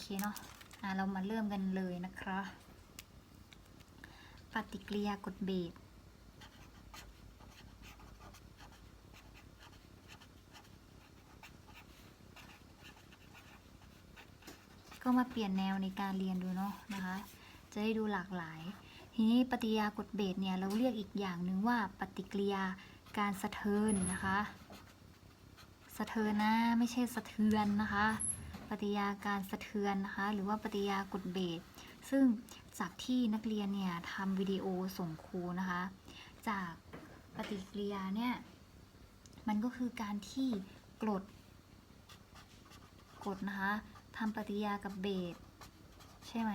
เคเนาะอ่าเรามาเริ่มกันเลยนะคะปฏิกิริยากดเบสก็มาเปลี่ยนแนวในการเรียนดูเนาะนะคะ จะได้ดูหลากหลาย ทีนี้ปฏิกิริยากดเบสเนี่ยเราเรียกอีกอย่างหนึ่งว่าปฏิกิริยาการสะเทินนะคะ สะเทินนะไม่ใช่สะเทือนนะคะ ปฏิยาการสะเทือนนะคะ หรือว่าปฏิยากดเบสซึ่งจากที่นักเรียนเนี่ยทำวิดีโอส่งครูนะคะ จากปฏิกิริยาเนี่ย มันก็คือการที่กรดกรดนะคะทำปฏิยากับเบสใช่ไหม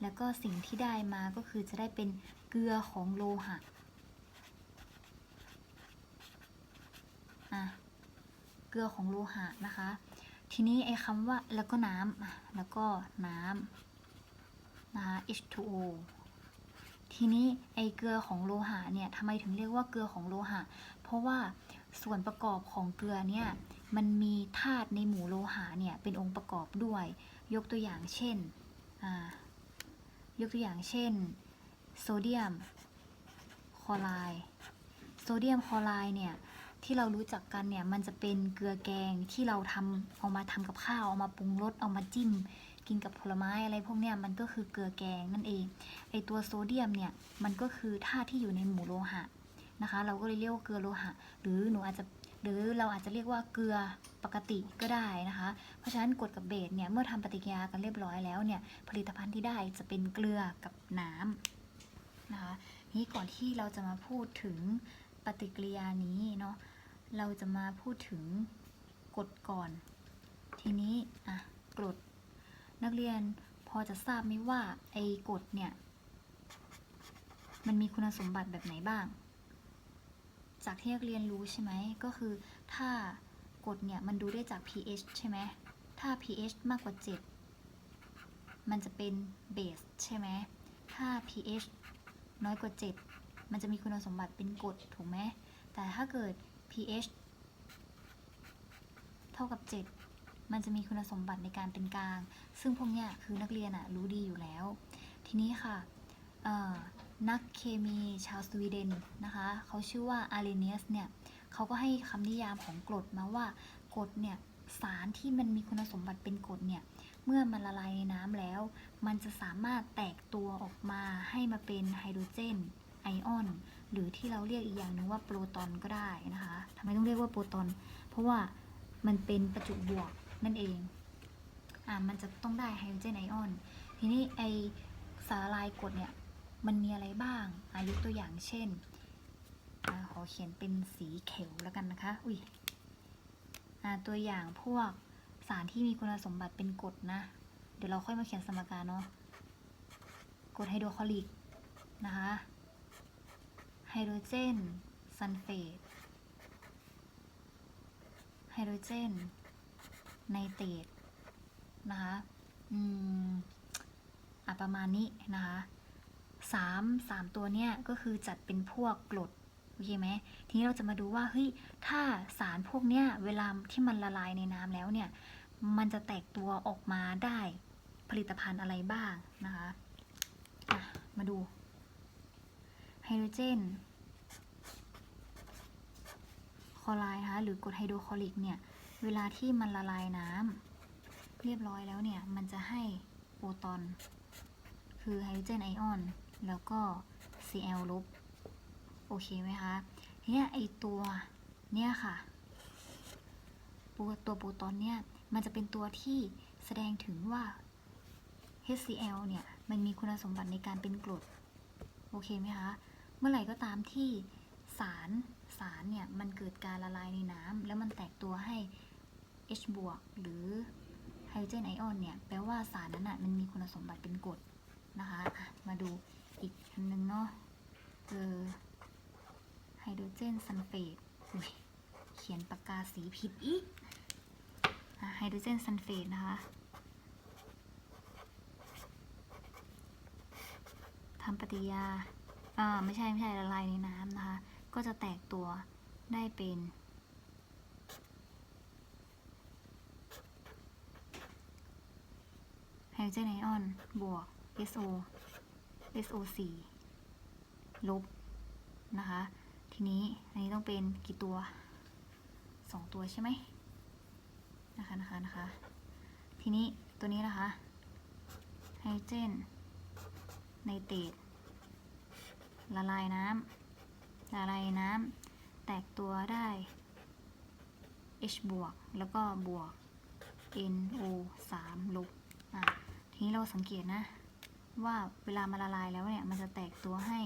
แล้วก็สิ่งที่ได้มาก็คือจะได้เป็นเกลือของโลหะอะเกลือของโลหะนะคะ ทีนี้ไอ้คำว่าแล้วก็น้ำแล้วก็น้ำนะคะ H2O ทีนี้ไอเกลือของโลหะเนี่ยทำไมถึงเรียกว่าเกลือของโลหะ เพราะว่าส่วนประกอบของเกลือเนี่ยมันมีธาตุในหมู่โลหะเนี่ยเป็นองค์ประกอบด้วย ยกตัวอย่างเช่นยกตัวอย่างเช่น โซเดียมคลอไรด์โซเดียมคลอไรด์เนี่ย ที่เรารู้จักกันเนี่ยมันจะเป็นเกลือแกงที่เราทำเอามาทำกับข้าวเอามาปรุงรสเอามาจิ้ม กินกับผลไม้อะไรพวกเนี้ยมันก็คือเกลือแกงนั่นเองไอตัวโซเดียมเนี่ยมันก็คือธาตุที่อยู่ในหมู่โลหะนะคะ เราก็เลยเรียกว่าเกลือโลหะ หรือหนูอาจจะหรือเราอาจจะเรียกว่าเกลือปกติก็ได้นะคะ เพราะฉะนั้นกรดกับเบสเนี่ยเมื่อทำปฏิกิริยากันเรียบร้อยแล้วเนี่ยผลิตภัณฑ์ที่ได้จะเป็นเกลือกับน้ำนะคะนี้ก่อนที่เราจะมาพูดถึง ปฏิกิริยานี้เนาะเราจะมาพูดถึงกรดก่อน ทีนี้อะกรดนักเรียนพอจะทราบไหมว่าไอ้กรดเนี่ย มันมีคุณสมบัติแบบไหนบ้าง จากที่นักเรียนรู้ใช่ไหมก็คือถ้ากรดเนี่ยมันดูได้จาก pH ใช่ไหมถ้า pH มากกว่า 7 มันจะเป็นเบสใช่ไหมถ้า pH น้อยกว่า 7 มันจะมีคุณสมบัติเป็นกรดถูกไหมแต่ถ้าเกิด pH เท่ากับ 7 มันจะมีคุณสมบัติในการเป็นกลาง ซึ่งพวกเนี้ยคือนักเรียนอะรู้ดีอยู่แล้ว ทีนี้ค่ะนักเคมีชาวสวีเดนนะคะเขาชื่อว่าอารเนียสเนี่ยเขาก็ให้คำนิยามของกรดมาว่ากรดเนี่ยสารที่มันมีคุณสมบัติเป็นกรดเนี่ยเมื่อมันละลายในน้ำแล้ว มันจะสามารถแตกตัวออกมาให้มาเป็นไฮโดรเจน ไอออน หรือที่เราเรียกอีกอย่างหนึงว่าโปรตอนก็ได้นะคะทำไมต้องเรียกว่าโปรตอน เพราะว่ามันเป็นประจุบวกนั่นเองอ่ามันจะต้องได้ไฮโดรเจนไอออน ทีนี้ไอสารละลายกรดเนี่ยมันมีอะไรบ้างอายกตัวอย่างเช่นอขอเขียนเป็นสีเขียวแล้วกันนะคะ อุ้ยตัวอย่างพวกสารที่มีคุณสมบัติเป็นกรดนะ เดี๋ยวเราค่อยมาเขียนสมการเนาะกรดไฮโดรคลอริกนะคะ ฮโดรเจน ซัลเฟต ไฮโดรเจน ไนเตรตนะคะอืมอะประมาณนี้นะคะสามสามตัวเนี้ยก็คือจัดเป็นพวกกรดโอเคไหมทีนี้เราจะมาดูว่าเฮ้ยถ้าสารพวกเนี้ยเวลาที่มันละลายในน้ำแล้วเนี่ยมันจะแตกตัวออกมาได้ผลิตภัณฑ์อะไรบ้างนะคะะมาดูไฮโดรเจนคล อไรด์นะคะหรือกรดไฮโดรคลอริกเนี่ยเวลาที่มันละลายน้ำเรียบร้อยแล้วเนี่ยมันจะให้โปรตอน คือไฮโดรเจนไอออน แล้วก็ Cl ลบโอเคไหมคะทีเนี้ยไอตัวเนี่ยค่ะตัวโปรตอนเนี่ยมันจะเป็นตัวที่แสดงถึงว่า HCl เนี่ยมันมีคุณสมบัติในการเป็นกรด โอเคไหมคะ เมื่อไหร่ก็ตามที่สาร สารเนี่ยมันเกิดการละลายในน้ำแล้วมันแตกตัวให้ H บวกหรือไฮโดรเจนไอออนเนี่ยแปลว่าสารนั้นอะมันมีคุณสมบัติเป็นกรดนะคะะมาดูอีกอันนึงเนาะเจอไฮโดรเจนซัลเฟตเขียนปากกาสีผิดอีกไฮโดรเจนซัลเฟตนะคะทำปฏิกิริยาอ่าไม่ใช่ ไม่ใช่ละลายในน้ำนะคะ ก็จะแตกตัวได้เป็นโดรเจนไอออน บวก SO SO4 ลบ นะคะ ทีนี้อันนี้ต้องเป็นกี่ตัวสองตัวใช่ไหมนะคะนะคะนะคะ ทีนี้ตัวนี้นะคะ ไฮโดรเจนไนเตรตละลายน้ำ ละลายน้ำแตกตัวได้ H บวก แล้วก็บวก NO 3ลบอะทีนี้เราสังเกตนะ ว่าเวลามันละลายแล้วเนี่ย มันจะแตกตัวให้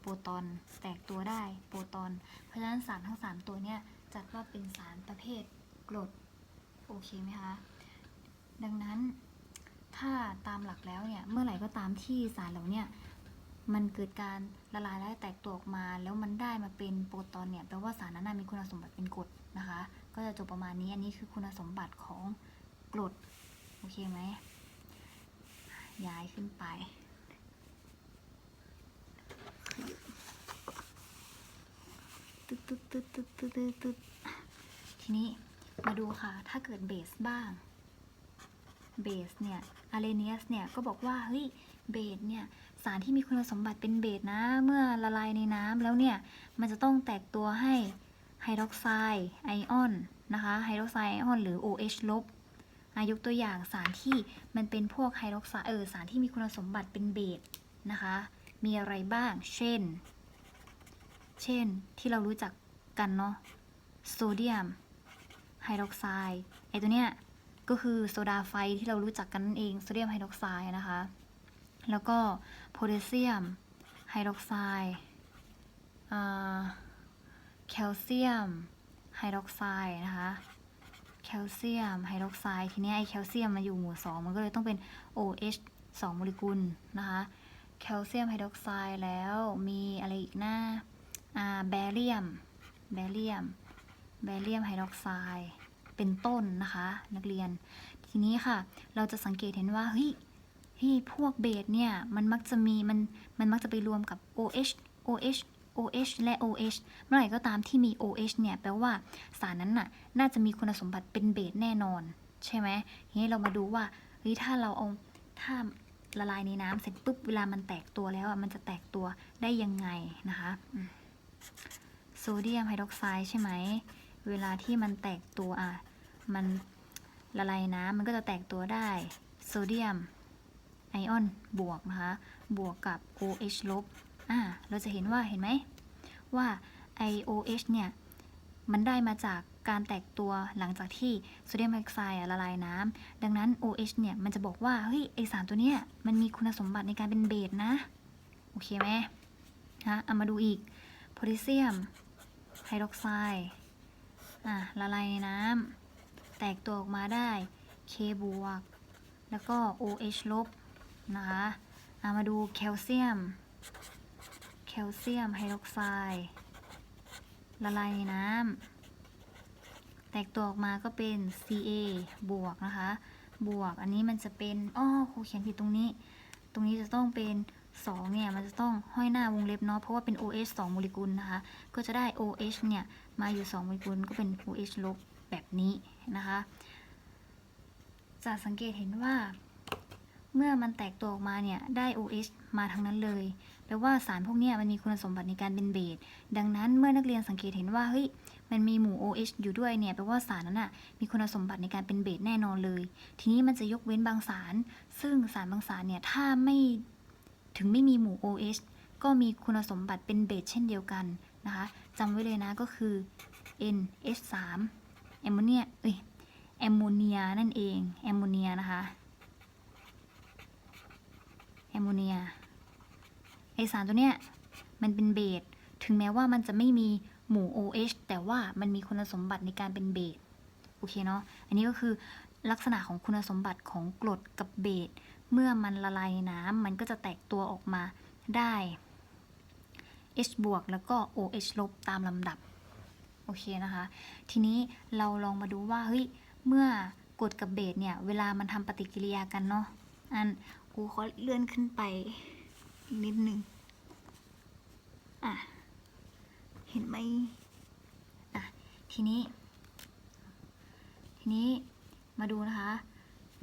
โปรตอนแตกตัวได้โปรตอน เพราะฉะนั้นสารทั้ง 3 ตัวเนี่ย จัดว่าเป็นสารประเภทกรด โอเคไหมคะ ดังนั้นถ้าตามหลักแล้วเนี่ย เมื่อไหร่ก็ตามที่สารเหล่านี้ มันเกิดการละลายและแตกตัวออกมา แล้วมันได้มาเป็นโปรตอนเนี่ยแปลว่าสารนั้นมีคุณสมบัติเป็นกรดนะคะ ก็จะจบประมาณนี้อันนี้คือคุณสมบัติของกรดโอเคไหมย้ายขึ้นไปตึ๊ดตึ๊ดตึ๊ดตึ๊ดตึ๊ดตึ๊ดทีนี้มาดูค่ะ ถ้าเกิดเบสบ้าง เบสเนี่ยอาเรเนียสเนี่ย ก็บอกว่า เฮ้ย เบสเนี่ย สารที่มีคุณสมบัติเป็นเบสนะ เมื่อละลายในน้ำแล้วเนี่ย มันจะต้องแตกตัวให้ไฮดรอกไซด์ไอออนนะคะไฮดรอกไซด์ไอออนหรือ OH ลบอายกตัวอย่างสารที่มันเป็นพวกไฮดรอกไซด์เออสารที่มีคุณสมบัติเป็นเบสนะคะ มีอะไรบ้าง เช่น เช่นที่เรารู้จักกันเนาะโซเดียมไฮดรอกไซด์ไอตัวเนี้ยก็คือโซดาไฟที่เรารู้จักกันนั่นเองโซเดียมไฮดรอกไซด์นะคะ แล้วก็ โพแทสเซียม ไฮดรอกไซด์แคลเซียม ไฮดรอกไซด์นะคะ แคลเซียม ไฮดรอกไซด์ ทีนี้ไอแคลเซียมมาอยู่หมู่ 2 มันก็เลยต้องเป็น OH 2 โมเลกุลนะคะ แคลเซียมไฮดรอกไซด์แล้วมีอะไรอีกหน้าอ่าแบเรียม แบเรียม แบเรียมไฮดรอกไซด์ เป็นต้นนะคะ นักเรียน ทีนี้ค่ะ เราจะสังเกตเห็นว่า เฮ้ย เฮ้ยพวกเบสเนี่ย มันมักจะมีมันมันมักจะไปรวมกับ OH OH OH และ OH เมื่อไหร่ก็ตามที่มี OH เนี่ย แปลว่าสารนั้นน่ะ น่าจะมีคุณสมบัติเป็นเบสแน่นอน ใช่ไหมทีนี้เรามาดูว่าเฮ้ยถ้าเราเอาถ้าละลายในน้ำเสร็จปุ๊บ เวลามันแตกตัวแล้วอะ มันจะแตกตัวได้ยังไงนะคะโซเดียมไฮดรอกไซด์ใช่ไหม เวลาที่มันแตกตัวอะ มันละลายน้ำมันก็จะแตกตัวได้ โซเดียม ไอออนบวกนะคะ บวกกับ OH ลบอ่าเราจะเห็นว่าเห็นไหมว่า IOH เนี่ย มันได้มาจากการแตกตัวหลังจากที่โซเดียมไฮดรอกไซด์ละลายน้ำดังนั้น OH เนี่ย มันจะบอกว่า เฮ้ย ไอสารตัวเนี้ยมันมีคุณสมบัติในการเป็นเบสนะ โอเคไหมฮะเอามาดูอีกโพแทสเซียมไฮดรอกไซด์อะละลายในน้ำแตกตัวออกมาได้ K บวกแล้วก็ OH ลบ นะคะเอามาดูแคลเซียม แคลเซียมไฮดรอกไซด์ละลายในน้ำแตกตัวออกมาก็เป็น Ca บวกนะคะ บวกอันนี้มันจะเป็นอ้อครูเขียนผิดตรงนี้ ตรงนี้จะต้องเป็น2เนี่ยมันจะต้องห้อยหน้าวงเล็บเนาะเพราะว่าเป็น OH 2โมเลกุลนะคะ ก็จะได้ OH เนี่ย มาอยู่ 2 โมเลกุลก็เป็น OH ลบแบบนี้นะคะ จะสังเกตเห็นว่า เมื่อมันแตกตัวออกมาเนี่ยได้ OH มาทั้งนั้นเลย แปลว่าสารพวกนี้มันมีคุณสมบัติในการเป็นเบส ดังนั้นเมื่อนักเรียนสังเกตเห็นว่าเฮ้ยมันมีหมู่ OH อยู่ด้วยเนี่ยแปลว่าสารนั้นน่ะมีคุณสมบัติในการเป็นเบสแน่นอนเลย ทีนี้มันจะยกเว้นบางสาร ซึ่งสารบางสารเนี่ยถ้าไม่ถึงไม่มีหมู่ OH ก็มีคุณสมบัติเป็นเบสเช่นเดียวกันนะคะจำไว้เลยนะก็คือ NH3 แอมโมเนียเอ้ยแอมโมเนียนั่นเองแอมโมเนียนะคะ แอมโมเนียไอสารตัวเนี้ยมันเป็นเบสถึงแม้ว่ามันจะไม่มีหมู่ OH แต่ว่ามันมีคุณสมบัติในการเป็นเบสโอเคเนาะอันนี้ก็คือลักษณะของคุณสมบัติของกรดกับเบสเมื่อมันละลายในน้ำมันก็จะแตกตัวออกมาได้ H บวกแล้วก็ OH ลบตามลำดับโอเคนะคะ ทีนี้เราลองมาดูว่าเฮ้ยเมื่อกรดกับเบสเนี่ย เวลามันทำปฏิกิริยากันเนาะอัน กูขอเลื่อนขึ้นไปอีกนิดนึงอะ เห็นไหมอะ ทีนี้ ทีนี้มาดูนะคะ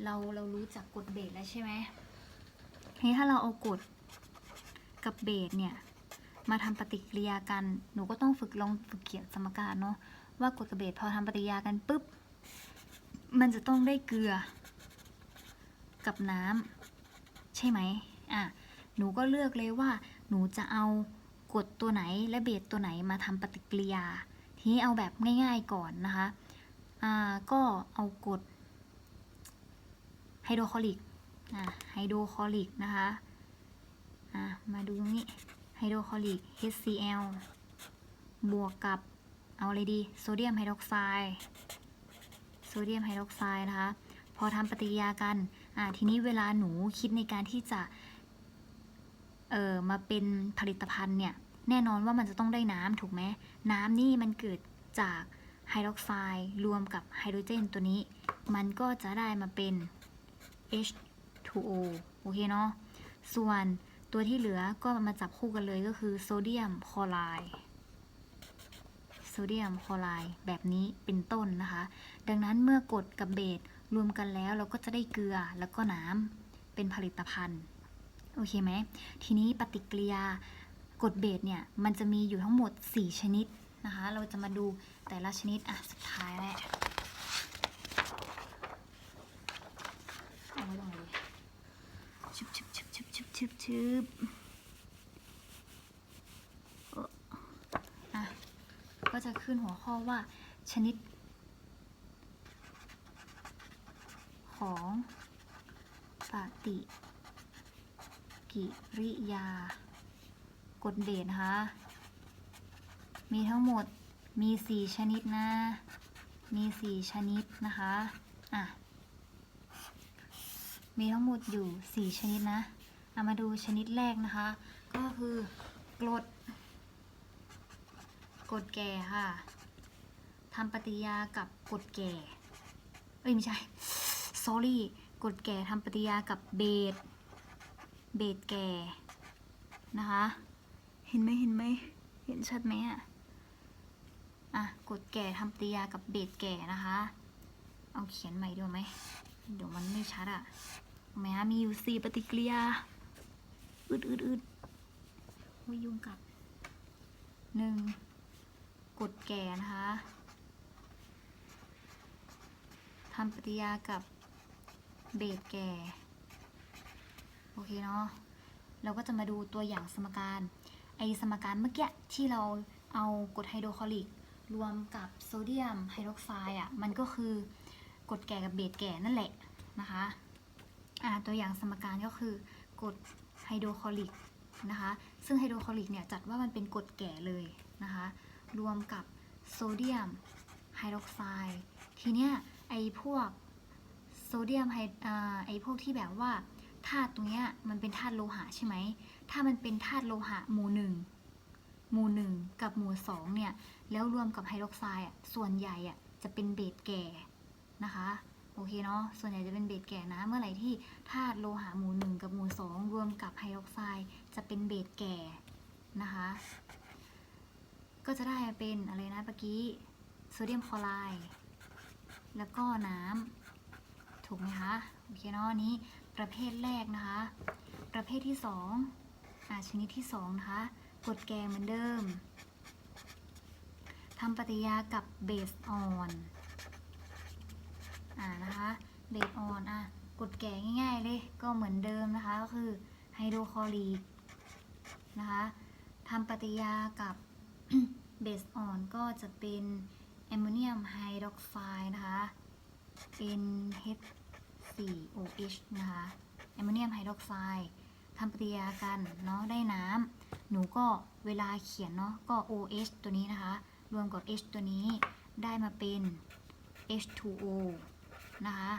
เราเรารู้จักกฎเบสแล้วใช่ไหมทีนี้ถ้าเราเอากฎกับเบสเนี่ย มาทำปฏิกิริยากัน หนูก็ต้องฝึกลองฝึกเขียนสมการเนาะว่ากฎกับเบสพอทำปฏิกิริยากันปุ๊บ มันจะต้องได้เกลือกับน้ำ ใช่ไหมอะหนูก็เลือกเลยว่า หนูจะเอากฎตัวไหนและเบสตัวไหนมาทำปฏิกิริยา ทีนี้เอาแบบง่าย ๆก่อนนะคะอ่าก็เอากฎไฮโดรคลอริกอ่าไฮโดรคลอริกนะคะอ่ามาดูตรงนี้ไฮโดรคลอริก HCl บวกกับเอาอะไรดี โซเดียมไฮดรอกไซด์ โซเดียมไฮดรอกไซด์นะคะ พอทำปฏิกิริยากันอ่าทีนี้เวลาหนูคิดในการที่จะเอ่อมาเป็นผลิตภัณฑ์เนี่ยแน่นอนว่ามันจะต้องได้น้ำถูกไหมน้ำนี่มันเกิดจากไฮดรอกไซด์รวมกับไฮโดรเจนตัวนี้ มันก็จะได้มาเป็น H2O โอเคเนาะส่วนตัวที่เหลือก็มาจับคู่กันเลยก็คือโซเดียมคลอไรด์โซเดียมคลอไรด์แบบนี้เป็นต้นนะคะ ดังนั้นเมื่อกดกับเบส รวมกันแล้วเราก็จะได้เกลือแล้วก็น้ำเป็นผลิตภัณฑ์โอเคไหมทีนี้ปฏิกิริยากรดเบสเนี่ยมันจะมีอยู่ทั้งหมด 4 ชนิดนะคะ เราจะมาดูแต่ละชนิดอะสุดท้ายแล้วเอาไว้ตรงไหนชึบชึบชึบชึบชึบชึบชึบอะก็จะขึ้นหัวข้อว่าชนิด ของปฏิกิริยากฎเบสนะคะ มีทั้งหมดมี 4 ชนิดนะ มี 4 ชนิดนะคะ อะ มีทั้งหมดอยู่ 4 ชนิดนะเอามาดูชนิดแรกนะคะ ก็คือกรดกดแก่ค่ะทำปฏิยากับกดแก่ เอ้ยไม่ใช่ sorry กดแก่ทำปฏิยากับเบสเบสแก่นะคะ เห็นไหมเห็นไหมเห็นชัดไหมอะอะกดแก่ทำปฏิยากับเบสแก่นะคะ เอาเขียนใหม่ดีกว่าไหมเดี๋ยวมันไม่ชัดอะแม้มีอยู่สี่ปฏิกิริยาอืดอืดอืดวิยุงกัดหนึ่งกดแก่นะคะทำปฏิยากับ เบสแก่ โอเคเนาะ เราก็จะมาดูตัวอย่างสมการ ไอสมการเมื่อกี้ที่เราเอากรดไฮโดรคลอริก รวมกับโซเดียมไฮดรอกไซด์อะ มันก็คือกรดแก่กับเบสแก่นั่นแหละนะคะอ่าตัวอย่างสมการก็คือกรดไฮโดรคลอริกนะคะ ซึ่งไฮโดรคลอริกเนี่ยจัดว่ามันเป็นกรดแก่เลยนะคะ รวมกับโซเดียมไฮดรอกไซด์ ทีเนี้ยไอพวก โซเดียมไฮอ่าไอพวกที่แบบว่าธาตุตรงเนี้ยมันเป็นธาตุโลหะใช่ไหม ถ้ามันเป็นธาตุโลหะหมู่หนึ่งหมู่หนึ่งกับหมู่สองเนี่ย แล้วรวมกับไฮดรอกไซด์อะ ส่วนใหญ่อะจะเป็นเบสแก่นะคะ โอเคเนาะ ส่วนใหญ่จะเป็นเบสแก่นะ เมื่อไหร่ที่ธาตุโลหะหมู่หนึ่งกับหมู่สองรวมกับไฮดรอกไซด์จะเป็นเบสแก่นะคะ ก็จะได้เป็นอะไรนะเมื่อกี้ โซเดียมคลอไรด์ แล้วก็น้ำ ถูกไหมคะโอเคเนาะอันนี้ประเภทแรกนะคะ ประเภทที่สองอ่าชนิดที่สองนะคะกดแก่เหมือนเดิมทำปฏิกิริยากับเบสออนอ่านะคะเบสออนอะกดแก่ง่าย ๆ เลยก็เหมือนเดิมนะคะก็คือไฮโดรคลอริกนะคะทำปฏิกิริยากับเบสออนก็จะเป็นแอมโมเนียมไฮดรอกไซด์นะคะ เป็น H4OH นะคะแอมโมเนียมไฮดรอกไซด์ทำปฏิกิริยากันเนาะได้น้ำหนูก็เวลาเขียนเนาะก็ OH ตัวนี้นะคะ รวมกับ H ตัวนี้ได้มาเป็น H2O นะคะ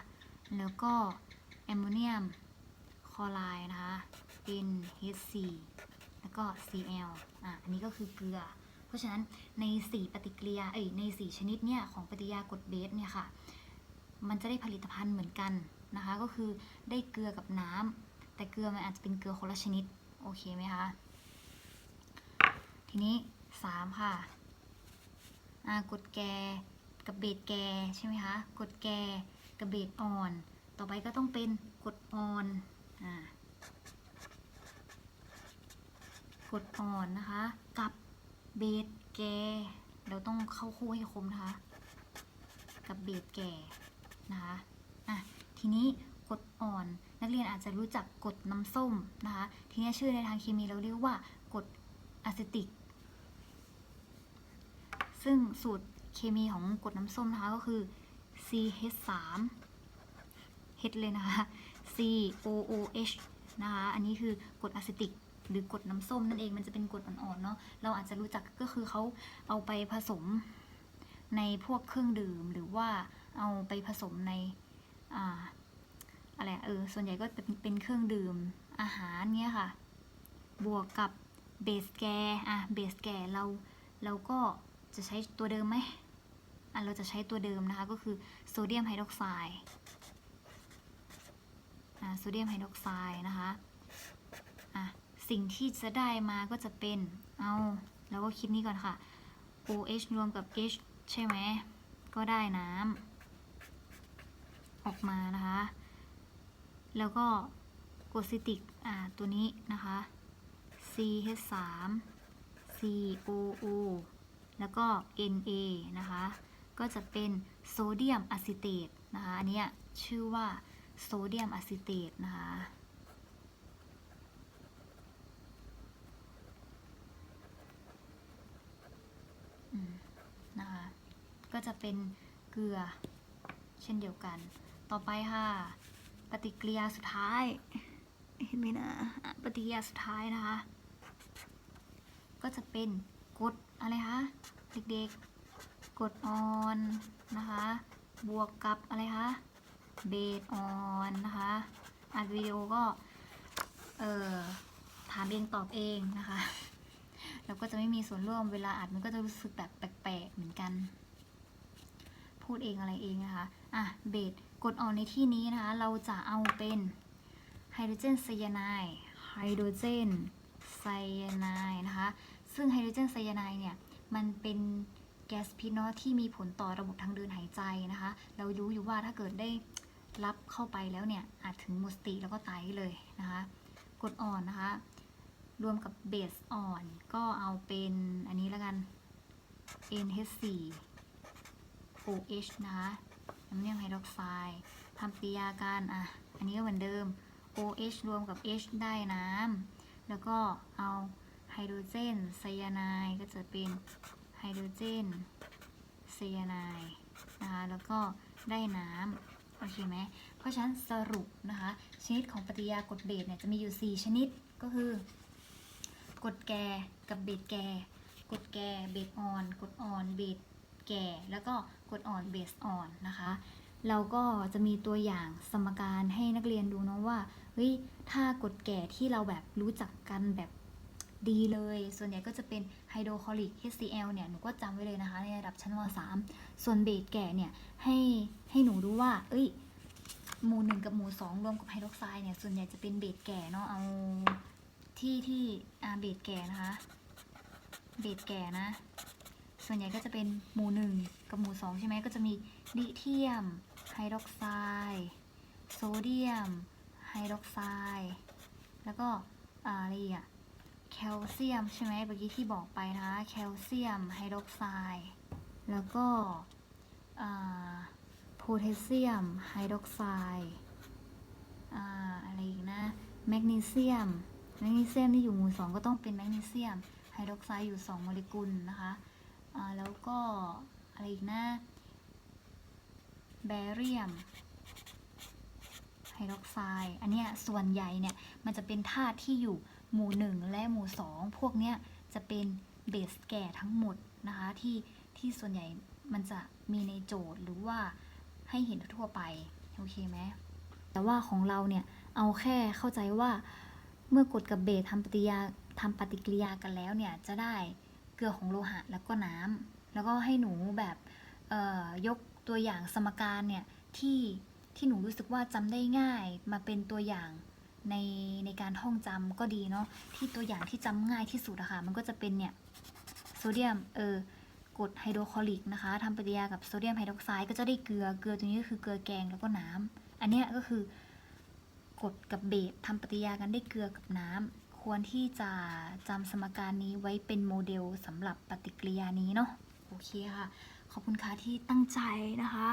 แล้วก็แอมโมเนียมคลอไรด์นะคะเป็น H4 แล้วก็ Cl อะอันนี้ก็คือเกลือ เพราะฉะนั้นใน 4 ปฏิกิริยาเอ้ยใน 4 ชนิดเนี่ยของปฏิกิริยากรดเบสเนี่ยค่ะ มันจะได้ผลิตภัณฑ์เหมือนกัน นะคะ ก็คือได้เกลือกับน้ำแต่เกลือมันอาจจะเป็นเกลือคนละชนิด โอเคไหมคะ ทีนี้ 3 ค่ะกดแกกับเบสแกใช่ไหมคะกดแกกับเบสอ่อน ต่อไปก็ต้องเป็นกดอ่อนอกดอ่อนนะคะ กับเบสแกเราต้องเข้าคู่ให้คมนะคะ กับเบสแกนะคะอะ ทีนี้กรดอ่อน นักเรียนอาจจะรู้จักกรดน้ำส้มนะคะ ทีนี้ชื่อในทางเคมีเราเรียกว่ากรดอะซิติก ซึ่งสูตรเคมีของกรดน้ำส้มนะคะก็คือ CH3 H เลยนะคะ COOH นะคะอันนี้คือกรดอะซิติกหรือกรดน้ำส้มนั่นเองมันจะเป็นกรดอ่อนๆเนาะเราอาจจะรู้จักก็คือเขาเอาไปผสมในพวกเครื่องดื่ม หรือว่าเอาไปผสมใน อะไรเออส่วนใหญ่ก็เป็นเป็นเครื่องดื่มอาหารเนี้ยค่ะ บวกกับเบสแกอะเบสแกเราเราก็จะใช้ตัวเดิมไหมอะเราจะใช้ตัวเดิมนะคะก็คือโซเดียมไฮดรอกไซด์อ่าโซเดียมไฮดรอกไซด์นะคะอะสิ่งที่จะได้มาก็จะเป็นเอาเราก็คิดนี้ก่อนค่ะ OH รวมกับ H ใช่ไหมก็ได้น้ำ ออกมานะคะ แล้วก็กดซิติกอ่าตัวนี้นะคะ CH3 COO แล้วก็ Na นะคะ ก็จะเป็นโซเดียมอะซิเตตนะคะอันนี้ชื่อว่าโซเดียมอะซิเตตนะคะนะคะ ก็จะเป็นเกลือเช่นเดียวกัน ต่อไปค่ะ ปฏิกิริยาสุดท้าย เห็นไหมนะ ปฏิกิริยาสุดท้ายนะคะ ก็จะเป็นกรดอะไรคะเด็กๆกรดอ่อนนะคะ บวกกับอะไรคะเบสออนนะคะอัดวิดีโอก็ เอ่อถามเองตอบเองนะคะแล้วก็จะไม่มีส่วนร่วมเวลาอัดมันก็จะรู้สึกแบบแปลกๆเหมือนกัน พูดเองอะไรเองนะคะ อะ เบส กรดอ่อนในที่นี้นะคะเราจะเอาเป็นไฮโดรเจนไซยาไนด์ไฮโดรเจนไซยาไนด์นะคะ ซึ่งไฮโดรเจนไซยาไนด์เนี่ยมันเป็นแก๊สพิษเนาะที่มีผลต่อระบบทางเดินหายใจนะคะ เรารู้อยู่ว่าถ้าเกิดได้รับเข้าไปแล้วเนี่ยอาจถึงหมดสติแล้วก็ตายเลยนะคะกรดอ่อนนะคะ รวมกับเบสอ่อนก็เอาเป็นอันนี้แล้วกัน NH4 OH นะคะ น้ำเนียมไฮดรอกไซด์ทำปฏิกิริยากันอะ อันนี้ก็เหมือนเดิม OH รวมกับ H ได้น้ำ แล้วก็เอาไฮโดรเจนไซยาไนด์ก็จะเป็นไฮโดรเจนไซยาไนด์นะคะ แล้วก็ได้น้ำ โอเคไหม เพราะฉะนั้นสรุปนะคะ ชนิดของปฏิกิริยากรดเบสเนี่ยจะมีอยู่ 4 ชนิด ก็คือกรดแก่กับเบสแก่กรดแก่เบสอ่อนกรดอ่อน เบส แก่ แล้วก็กดอ่อนเบสอ่อนนะคะเราก็จะมีตัวอย่างสมการให้นักเรียนดูเนาะว่าเฮ้ยถ้ากดแก่ที่เราแบบรู้จักกันแบบดีเลย ส่วนใหญ่ก็จะเป็นไฮโดรคลอริก HCl เนี่ย หนูก็จำไว้เลยนะคะ ในระดับชั้นม .3 ส่วนเบสแก่เนี่ยให้ให้หนูรู้ว่า เอ้ย หมู่หนึ่งกับหมู่สองรวมกับไฮดรอกไซด์เนี่ย ส่วนใหญ่จะเป็นเบสแก่เนาะ เอาที่ที่อ่าเบสแก่นะคะ เบสแก่นะ ส่วนใหญ่ก็จะเป็นหมู่หนึ่งกับหมู่สองใช่ไหมก็จะมีลิเทียม ไฮดรอกไซด์โซเดียม ไฮดรอกไซด์แล้วก็อะไรอีกอะแคลเซียมใช่ไหมเมื่อกี้ที่บอกไปนะแคลเซียม ไฮดรอกไซด์แล้วก็โพแทสเซียม ไฮดรอกไซด์อะไรอีกนะแมกนีเซียมแมกนีเซียมที่อยู่หมู่สองก็ต้องเป็นแมกนีเซียมไฮดรอกไซด์อยู่ 2 โมเลกุลนะคะ แล้วก็อะไรอีกนะแบเรียมไฮดรอกไซด์อันเนี้ยส่วนใหญ่เนี่ย มันจะเป็นธาตุที่อยู่หมู่1และหมู่2พวกเนี้ยจะเป็นเบสแก่ทั้งหมดนะคะ ที่ที่ส่วนใหญ่มันจะมีในโจทย์หรือว่าให้เห็นทั่วไป โอเคไหมแต่ว่าของเราเนี่ย เอาแค่เข้าใจว่าเมื่อกดกับเบสทำปฏิยาทำปฏิกิริยากันแล้วเนี่ย จะได้ เกลือของโลหะแล้วก็น้ำแล้วก็ให้หนูแบบเอ่อยกตัวอย่างสมการเนี่ยที่ที่หนูรู้สึกว่าจำได้ง่ายมาเป็นตัวอย่างในในการท่องจำก็ดีเนาะที่ตัวอย่างที่จำง่ายที่สุดอะค่ะมันก็จะเป็นเนี่ยโซเดียมเออกรดไฮโดรคลอริกนะคะทำปฏิกิริยากับโซเดียมไฮดรอกไซด์ก็จะได้เกลือเกลือตัวนี้ก็คือเกลือแกงแล้วก็น้ำอันเนี้ยก็คือกรดกับเบสทำปฏิกิริยากันได้เกลือกับน้ำ ควรที่จะจำสมการนี้ไว้เป็นโมเดลสำหรับปฏิกิริยานี้เนาะโอเคค่ะ ขอบคุณค่ะที่ตั้งใจนะคะ